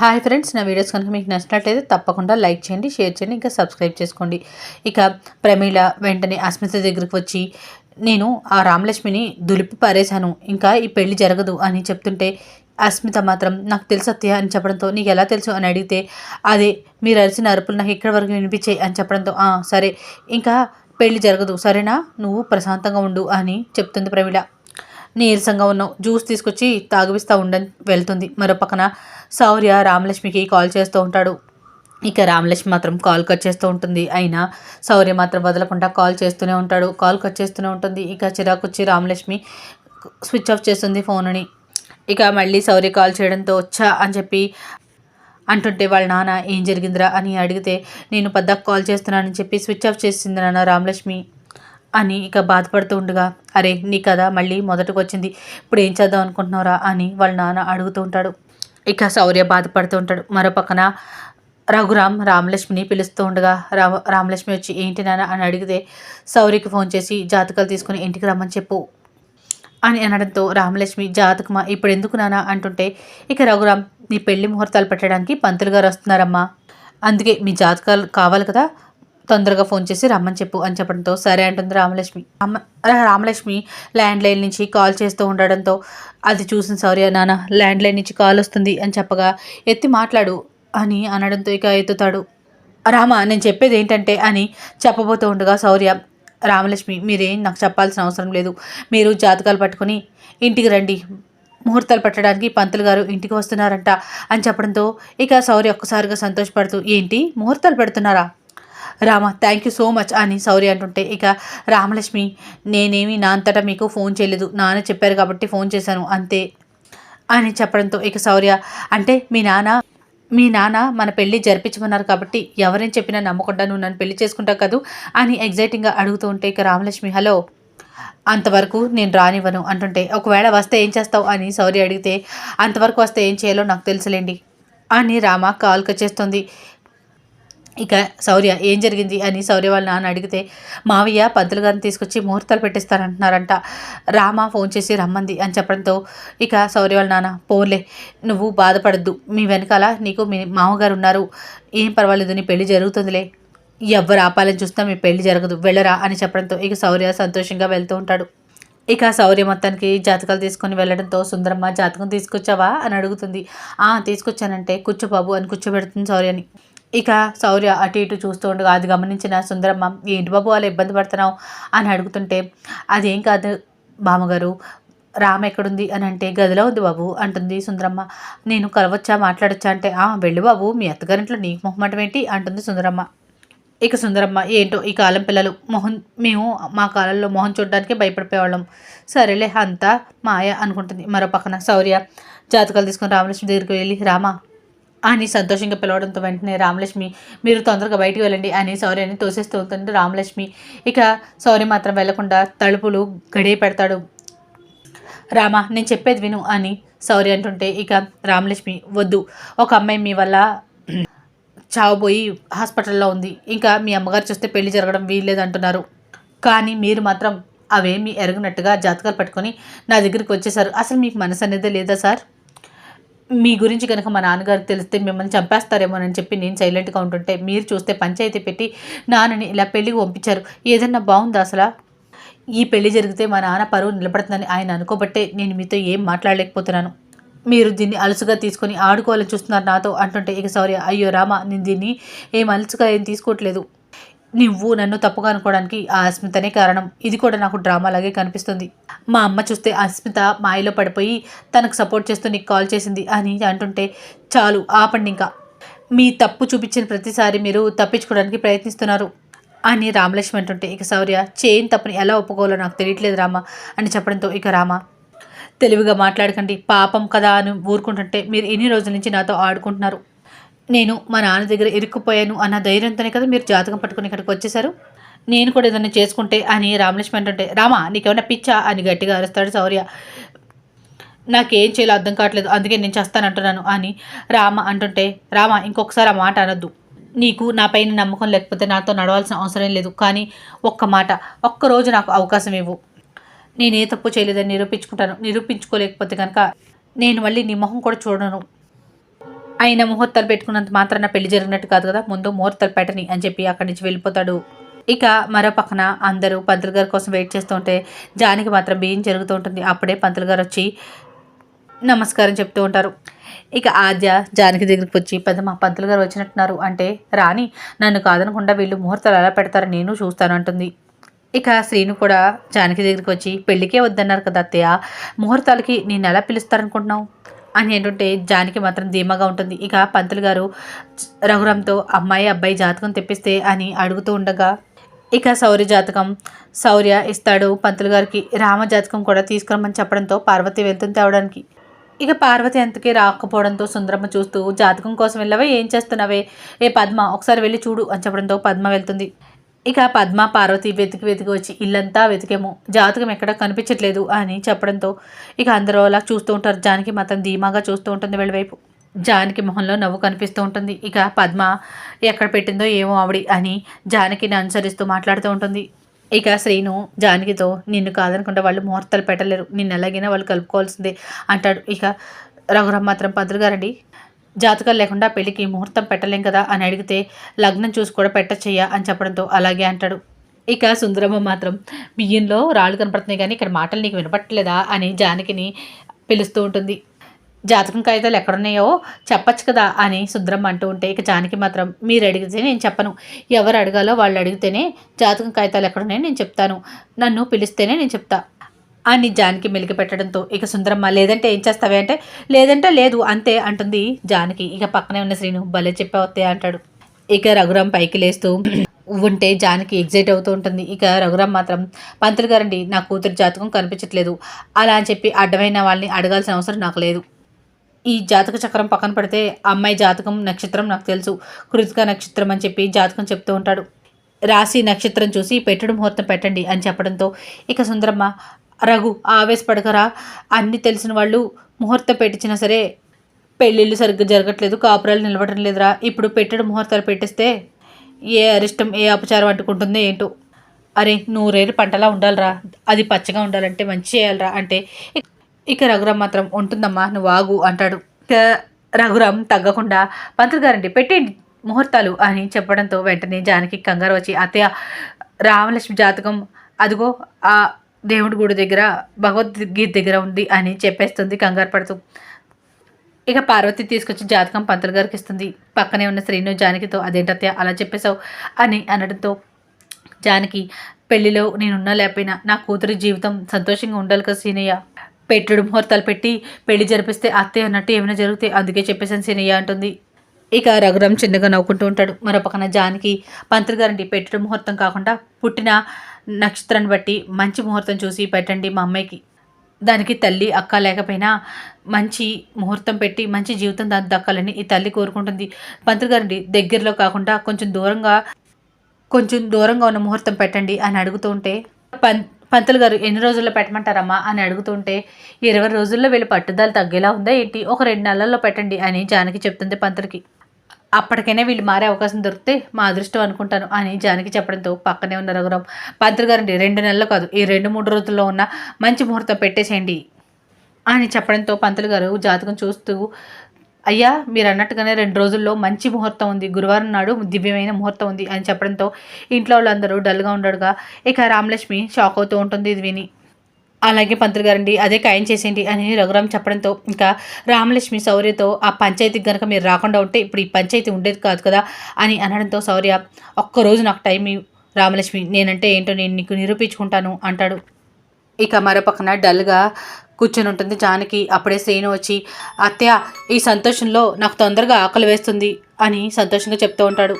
Hi friends నా videos కనుక మీకు నచ్చినట్లయితే తప్పకుండా లైక్ చేయండి షేర్ చేయండి ఇంకా సబ్స్క్రైబ్ చేసుకోండి. ఇక ప్రమీళ వెంటనే అస్మిత దగ్గరికి వచ్చి నేను ఆ రామలక్ష్మిని దులిపి పారేశాను ఇంకా ఈ పెళ్ళి జరగదు అని చెప్తుంటే అస్మిత మాత్రం నాకు తెలుసు అత్తయ్య అని చెప్పడంతో నీకు ఎలా తెలుసు? అని అడిగితే అదే మీరు అరిసిన అరుపులు నాకు ఇక్కడ వరకు వినిపించాయి అని చెప్పడంతో సరే ఇంకా పెళ్ళి జరగదు సరేనా? నువ్వు ప్రశాంతంగా ఉండు అని చెప్తుంది ప్రమీళ నీరసంగా ఉన్నావు జ్యూస్ తీసుకొచ్చి తాగిపిస్తూ ఉండని వెళ్తుంది. మరో పక్కన శౌర్య రామలక్ష్మికి కాల్ చేస్తూ ఉంటాడు. ఇక రామలక్ష్మి మాత్రం కాల్ కట్ చేస్తూ ఉంటుంది. అయినా శౌర్య మాత్రం వదలకుండా కాల్ చేస్తూనే ఉంటాడు. కాల్ కట్ చేస్తూనే ఉంటుంది. ఇక చిరాకొచ్చి రామలక్ష్మి స్విచ్ ఆఫ్ చేస్తుంది ఫోన్ని. ఇక మళ్ళీ శౌర్య కాల్ చేయడంతో వచ్చా అని చెప్పి అంటుంటే వాళ్ళ నాన్న ఏం జరిగిందిరా? అని అడిగితే నేను పెద్ద కాల్ చేస్తున్నానని చెప్పి స్విచ్ ఆఫ్ చేసింది నాన్న రామలక్ష్మి. అని ఇక బాధపడుతూ ఉండగా అరే నీ కథ మళ్ళీ మొదటకు వచ్చింది ఇప్పుడు ఏం చేద్దాం అనుకుంటున్నావురా? అని వాళ్ళ నాన్న అడుగుతూ ఉంటాడు. ఇక శౌర్య బాధపడుతూ ఉంటాడు. మరో పక్కన రఘురామ్ రామలక్ష్మిని పిలుస్తూ ఉండగా రామ రామలక్ష్మి వచ్చి ఏంటి నాన్న? అని అడిగితే శౌర్యకి ఫోన్ చేసి జాతకాలు తీసుకుని ఇంటికి రమ్మని చెప్పు. అని అనడంతో రామలక్ష్మి జాతకమా? ఇప్పుడు ఎందుకు నానా అంటుంటే ఇక రఘురామ్ నీ పెళ్ళి ముహూర్తాలు పెట్టడానికి పంతులు గారు వస్తున్నారమ్మా. అందుకే మీ జాతకాలు కావాలి కదా. తొందరగా ఫోన్ చేసి రమ్మని చెప్పు అని చెప్పడంతో సరే అంటుంది రామలక్ష్మి. అమ్మ రామలక్ష్మి ల్యాండ్ లైన్ నుంచి కాల్ చేస్తూ ఉండడంతో అది చూసిన సౌర్య నాన్న ల్యాండ్ లైన్ నుంచి కాల్ వస్తుంది అని చెప్పగా ఎత్తి మాట్లాడు అని అనడంతో ఇక ఎత్తుతాడు. రామ నేను చెప్పేది ఏంటంటే అని చెప్పబోతూ ఉండగా శౌర్య రామలక్ష్మి మీరేం నాకు చెప్పాల్సిన అవసరం లేదు. మీరు జాతకాలు పట్టుకొని ఇంటికి రండి. ముహూర్తాలు పెట్టడానికి పంతులు గారు ఇంటికి వస్తున్నారంట అని చెప్పడంతో ఇక శౌర్య ఒక్కసారిగా సంతోషపడుతూ ఏంటి? ముహూర్తాలు పెడుతున్నారా? Rama thank you so much అని సౌరి అంటుంటే ఇక రామలక్ష్మి నేనేమి నా అంతటా మీకు ఫోన్ చేయలేదు. నాన్న చెప్పారు కాబట్టి ఫోన్ చేశాను అంతే అని చెప్పడంతో ఇక సౌర్య అంటే మీ నాన్న మీ నాన్న మన పెళ్ళి జరిపించమన్నారు కాబట్టి ఎవరేం చెప్పినా నమ్మకుండా నువ్వు నన్ను పెళ్ళి చేసుకుంటావు కదూ అని ఎగ్జైటింగ్గా అడుగుతూ ఉంటే ఇక రామలక్ష్మి హలో అంతవరకు నేను రానివ్వను అంటుంటే ఒకవేళ వస్తే ఏం చేస్తావు? అని సౌర్య అడిగితే అంతవరకు వస్తే ఏం చేయాలో నాకు తెలుసులేండి అని రామ కాల్ చేస్తుంది. ఇక శౌర్య ఏం జరిగింది? అని శౌర్య వాళ్ళ నాన్న అడిగితే మావయ్య పంతులు గారిని తీసుకొచ్చి ముహూర్తాలు పెట్టిస్తారంటున్నారంట రామ ఫోన్ చేసి రమ్మంది అని చెప్పడంతో ఇక శౌర్య వాళ్ళ నాన్న పోలే నువ్వు బాధపడద్దు. మీ వెనకాల నీకు మీ మామగారు ఉన్నారు. ఏం పర్వాలేదు నీ పెళ్ళి జరుగుతుందిలే. ఎవ్వరు ఆపాలని చూస్తే మీ పెళ్ళి జరగదు. వెళ్ళరా అని చెప్పడంతో ఇక శౌర్య సంతోషంగా వెళ్తూ ఉంటాడు. ఇక శౌర్య మొత్తానికి జాతకాలు తీసుకొని వెళ్ళడంతో సుందరమ్మ జాతకం తీసుకొచ్చావా? అని అడుగుతుంది. ఆ తీసుకొచ్చానంటే కూర్చోబాబు అని కూర్చోబెడుతుంది శౌర్యని ఇక శౌర్య అటు ఇటు చూస్తూ ఉండగా అది గమనించిన సుందరమ్మ ఏంటి బాబు అలా ఇబ్బంది పడుతున్నావు? అని అడుగుతుంటే అదేం కాదు బామ్మగారు రామ ఎక్కడుంది? అని అంటే గదిలో ఉంది బాబు అంటుంది సుందరమ్మ. నేను కలవచ్చా మాట్లాడొచ్చా? అంటే ఆ వెళ్ళు బాబు మీ అత్తగారింట్లో నీకు మొహమాటం ఏంటి? అంటుంది సుందరమ్మ. ఇక సుందరమ్మ ఏంటో ఈ కాలం పిల్లలు మొహం మేము మా కాలంలో మొహం చూడడానికి భయపడిపోయేవాళ్ళం. సరేలే అంతా మాయ అనుకుంటుంది మరో పక్కన శౌర్య. జాతకాలు తీసుకుని రామలక్ష్మి దగ్గరికి వెళ్ళి రామా అని సంతోషంగా పిలవడంతో వెంటనే రామలక్ష్మి మీరు తొందరగా బయటికి వెళ్ళండి అని సౌర్య తోసేస్తూ ఉంటుంది రామలక్ష్మి. ఇక శౌర్య మాత్రం వెళ్ళకుండా తలుపులు గడియ పెడతాడు. రామ నేను చెప్పేది విను అని శౌర్య అంటుంటే ఇక రామలక్ష్మి వద్దు ఒక అమ్మాయి మీ వల్ల చావబోయి హాస్పిటల్లో ఉంది. ఇంకా మీ అమ్మగారు చూస్తే పెళ్ళి జరగడం వీల్లేదు అంటున్నారు కానీ మీరు మాత్రం అవేమీ ఎరగనట్టుగా జాతకాలు పట్టుకొని నా దగ్గరికి వచ్చేసారు అసలు మీకు మనసు అనేదే లేదా సార్? మీ గురించి కనుక మా నాన్నగారికి తెలిస్తే మిమ్మల్ని చంపేస్తారేమోనని చెప్పి నేను సైలెంట్గా ఉంటుంటే మీరు చూస్తే పంచాయతీ పెట్టి నాన్నని ఇలా పెళ్ళికి పంపించారు. ఏదన్నా బాగుందా అసలు? ఈ పెళ్ళి జరిగితే మా నాన్న పరువు నిలబడుతుందని ఆయన అనుకోబట్టే నేను మీతో ఏం మాట్లాడలేకపోతున్నాను. మీరు దీన్ని అలసుగా తీసుకొని ఆడుకోవాలని చూస్తున్నారు నాతో అంటుంటే ఇక సారీ అయ్యో రామ నేను దీన్ని ఏం అలసుగా ఏం తీసుకోవట్లేదు. నువ్వు నన్ను తప్పుగా అనుకోవడానికి ఆ అస్మితనే కారణం. ఇది కూడా నాకు డ్రామా లాగే కనిపిస్తుంది. మా అమ్మ చూస్తే అస్మిత మాయలో పడిపోయి తనకు సపోర్ట్ చేస్తూ నీకు కాల్ చేసింది అని అంటుంటే చాలు ఆపండి ఇంకా. మీ తప్పు చూపించిన ప్రతిసారి మీరు తప్పించుకోవడానికి ప్రయత్నిస్తున్నారు అని రామలక్ష్మి అంటుంటే ఇక శౌర్య చేయని తప్పుని ఎలా ఒప్పుకోవాలో నాకు తెలియట్లేదు రామ అని చెప్పడంతో ఇక రామ తెలివిగా మాట్లాడకండి పాపం కదా అని ఊరుకుంటుంటే మీరు ఎన్ని రోజుల నుంచి నాతో ఆడుకుంటున్నారు? నేను మా నాన్న దగ్గర ఇరుక్కుపోయాను అన్న ధైర్యంతోనే కదా మీరు జాతకం పట్టుకుని ఇక్కడికి వచ్చేసారు నేను కూడా ఏదైనా చేసుకుంటే అని రామలక్ష్మి అంటుంటే రామా నీకేమైనా పిచ్చా? అని గట్టిగా అరుస్తాడు శౌర్య. నాకేం చేయాలో అర్థం కావట్లేదు అందుకే నేను చేస్తానంటున్నాను అని రామ అంటుంటే రామ ఇంకొకసారి ఆ మాట అనొద్దు. నీకు నా పైన నమ్మకం లేకపోతే నాతో నడవాల్సిన అవసరం లేదు కానీ ఒక్క మాట ఒక్కరోజు నాకు అవకాశం ఇవ్వు. నేనే తప్పు చేయలేదని నిరూపించుకుంటాను నిరూపించుకోలేకపోతే కనుక నేను మళ్ళీ నీ మొహం కూడా చూడను. ఆయన ముహూర్తాలు పెట్టుకున్నంత మాత్రాన పెళ్ళి జరిగినట్టు కాదు కదా ముందు ముహూర్తాలు పెట్టని అని చెప్పి అక్కడి నుంచి వెళ్ళిపోతాడు. ఇక మరో పక్కన అందరూ పంతులు గారి కోసం వెయిట్ చేస్తుంటే జానికి మాత్రం బియ్యం జరుగుతూ ఉంటుంది. అప్పుడే పంతులు గారు వచ్చి నమస్కారం చెప్తూ ఉంటారు. ఇక ఆద్య జానకి దగ్గరికి వచ్చి పెద్దమ్మ పంతులు గారు వచ్చినట్టున్నారు. అంటే రాని నన్ను కాదనకుండా వీళ్ళు ముహూర్తాలు ఎలా పెడతారో నేను చూస్తాను అంటుంది. ఇక శ్రీను కూడా జానకి దగ్గరికి వచ్చి పెళ్ళికే వద్దన్నారు కదా అత్తయ్య ముహూర్తాలకి నేను ఎలా పిలుస్తారనుకుంటున్నావు? అని ఏంటంటే జానికి మాత్రం ధీమాగా ఉంటుంది. ఇక పంతులు గారు రఘురామ్తో అమ్మాయి అబ్బాయి జాతకం తెప్పిస్తే అని అడుగుతూ ఉండగా ఇక శౌర్య జాతకం శౌర్య ఇస్తాడు పంతులు గారికి. రామ జాతకం కూడా తీసుకురమ్మని చెప్పడంతో పార్వతి వెళ్తుంది తేవడానికి. ఇక పార్వతి ఎంతకీ రాకపోవడంతో సుందరమ్మ చూస్తూ జాతకం కోసం వెళ్ళవే? ఏం చేస్తున్నావే? ఏ పద్మ? ఒకసారి వెళ్ళి చూడు అని చెప్పడంతో పద్మ వెళ్తుంది. ఇక పద్మ పార్వతి వెతికి వెతికి వచ్చి ఇల్లంతా వెతికేము. జాతకం ఎక్కడ కనిపించట్లేదు అని చెప్పడంతో ఇక అందరూ అలా చూస్తూ ఉంటారు. జానికి మాత్రం ధీమాగా చూస్తూ ఉంటుంది వెళ్ళివైపు జానకి మొహంలో నవ్వు కనిపిస్తూ ఉంటుంది. ఇక పద్మ ఎక్కడ పెట్టిందో ఏమో ఆవిడి అని జానకిని అనుసరిస్తూ మాట్లాడుతూ ఉంటుంది. ఇక శ్రీను జానకితో నిన్ను కాదనుకుంటే వాళ్ళు ముహూర్తాలు పెట్టలేరు. నిన్ను ఎలాగైనా వాళ్ళు కలుపుకోవాల్సిందే అంటాడు. ఇక రఘురామ్ మాత్రం పద్రుగారండి గారండి జాతకాలు లేకుండా పెళ్ళికి ముహూర్తం పెట్టలేం కదా అని అడిగితే లగ్నం చూసి కూడా పెట్టచ్చయ్యా అని చెప్పడంతో అలాగే అంటాడు. ఇక సుందరమ్మ మాత్రం బియ్యంలో రాళ్ళు కనపడుతున్నాయి కానీ ఇక్కడ మాటలు నీకు వినపట్టలేదా? అని జానకిని పిలుస్తూ ఉంటుంది. జాతకం కాగితాలు ఎక్కడున్నాయో చెప్పచ్చు కదా? అని సుందరమ్మ అంటూ ఉంటే ఇక జానకి మాత్రం మీరు అడిగితే నేను చెప్పను. ఎవరు అడగాలో వాళ్ళు అడిగితేనే జాతకం కాగితాలు ఎక్కడున్నాయో నేను చెప్తాను. నన్ను పిలిస్తేనే నేను చెప్తా. అని జానకి మెలికి పెట్టడంతో ఇక సుందరమ్మ లేదంటే ఏం చేస్తావే? అంటే లేదంటే లేదు అంతే అంటుంది జానకి. ఇక పక్కనే ఉన్న శ్రీను భలే చెప్పావత్తే అంటాడు. ఇక రఘురామ్ పైకి లేస్తూ ఉంటే జానకి ఎగ్జైట్ అవుతూ ఉంటుంది. ఇక రఘురామ్ మాత్రం పంతులు గారండి నా కూతురు జాతకం కనిపించట్లేదు. అలా అని చెప్పి అడ్డమైన వాళ్ళని అడగాల్సిన అవసరం నాకు లేదు. ఈ జాతక చక్రం పక్కన పడితే అమ్మాయి జాతకం నక్షత్రం నాకు తెలుసు. కృతిక నక్షత్రం అని చెప్పి జాతకం చెప్తూ ఉంటాడు. రాశి నక్షత్రం చూసి పెట్టుడు ముహూర్తం పెట్టండి అని చెప్పడంతో ఇక సుందరమ్మ రఘు ఆవేశపడకరా. అన్నీ తెలిసిన వాళ్ళు ముహూర్తం పెట్టించినా సరే పెళ్ళిళ్ళు సరిగ్గా జరగట్లేదు కాపురాలు నిలబడడం లేదురా. ఇప్పుడు పెట్టడం ముహూర్తాలు పెట్టిస్తే ఏ అరిష్టం ఏ అపచారం అంటుకుంటుందో ఏంటో. అరే నూరేరు పంటలా ఉండాలిరా. అది పచ్చగా ఉండాలంటే మంచి చేయాలిరా. అంటే ఇక రఘురామ్ మాత్రం ఉంటుందమ్మా నువ్వు ఆగు అంటాడు. ఇక రఘురామ్ తగ్గకుండా పంతులు గారండి పెట్టేయండి ముహూర్తాలు అని చెప్పడంతో వెంటనే జానకి కంగారు వచ్చి అత్తయ్య రామలక్ష్మి జాతకం అదిగో ఆ దేవుడి గుడి దగ్గర భగవద్గీత దగ్గర ఉంది అని చెప్పేస్తుంది కంగారు పడుతూ. ఇక పార్వతి తీసుకొచ్చి జాతకం పంతులు గారికి ఇస్తుంది. పక్కనే ఉన్న శ్రీను జానకితో అదేంటత్య అలా చెప్పేశావు? అని అనడంతో జానకి పెళ్ళిలో నేనున్నా లేకపోయినా నా కూతురి జీవితం సంతోషంగా ఉండాలి కదా సీనయ్య. పెట్టుడు ముహూర్తాలు పెట్టి పెళ్ళి జరిపిస్తే అత్తయ్య అన్నట్టు ఏమైనా జరిగితే అందుకే చెప్పేశాను సీనయ్య అంటుంది. ఇక రఘురామ్ చిన్నగా నవ్వుకుంటూ ఉంటాడు. మరో పక్కన జానకి పంతులు గారండి పెట్టుడు ముహూర్తం కాకుండా పుట్టిన నక్షత్రాన్ని బట్టి మంచి ముహూర్తం చూసి పెట్టండి మా అమ్మాయికి. దానికి తల్లి అక్క లేకపోయినా మంచి ముహూర్తం పెట్టి మంచి జీవితం దాన్ని దక్కాలని ఈ తల్లి కోరుకుంటుంది. పంతులు గారండి దగ్గరలో కాకుండా కొంచెం దూరంగా కొంచెం దూరంగా ఉన్న ముహూర్తం పెట్టండి అని అడుగుతూ ఉంటే పం పంతులు గారు ఎన్ని రోజుల్లో పెట్టమంటారమ్మా అని అడుగుతుంటే ఇరవై రోజుల్లో వీళ్ళు పట్టుదల తగ్గేలా ఉందా ఏంటి? ఒక రెండు నెలల్లో పెట్టండి అని జానకి చెప్తుంది పంతులకి. అప్పటికైనా వీళ్ళు మారే అవకాశం దొరికితే మా అదృష్టం అనుకుంటాను అని జానకి చెప్పడంతో పక్కనే ఉన్న రఘురాం పంతులు గారండి రెండు నెలలు కాదు ఈ రెండు మూడు రోజుల్లో ఉన్న మంచి ముహూర్తం పెట్టేసేయండి అని చెప్పడంతో పంతులు గారు జాతకం చూస్తూ అయ్యా మీరు అన్నట్టుగానే రెండు రోజుల్లో మంచి ముహూర్తం ఉంది గురువారం నాడు దివ్యమైన ముహూర్తం ఉంది అని చెప్పడంతో ఇంట్లో వాళ్ళందరూ డల్గా ఉండడుగా ఇక రామలక్ష్మి షాక్ అవుతూ ఉంటుంది ఇది విని. అలాగే పంతులు గారండి అదే ఖాయం చేసేయండి అని రఘురామ్ చెప్పడంతో ఇంకా రామలక్ష్మి శౌర్యతో ఆ పంచాయతీకి కనుక మీరు రాకుండా ఉంటే ఇప్పుడు ఈ పంచాయతీ ఉండేది కాదు కదా అని అనడంతో శౌర్య ఒక్కరోజు నాకు టైం రామలక్ష్మి నేనంటే ఏంటో నేను నీకు నిరూపించుకుంటాను అంటాడు. ఇక మరోపక్కన డల్గా కూర్చొని ఉంటుంది జానకి. అప్పుడే శ్రీను వచ్చి అత్తయ్య ఈ సంతోషంలో నాకు తొందరగా ఆకలి వేస్తుంది అని సంతోషంగా చెప్తూ ఉంటాడు.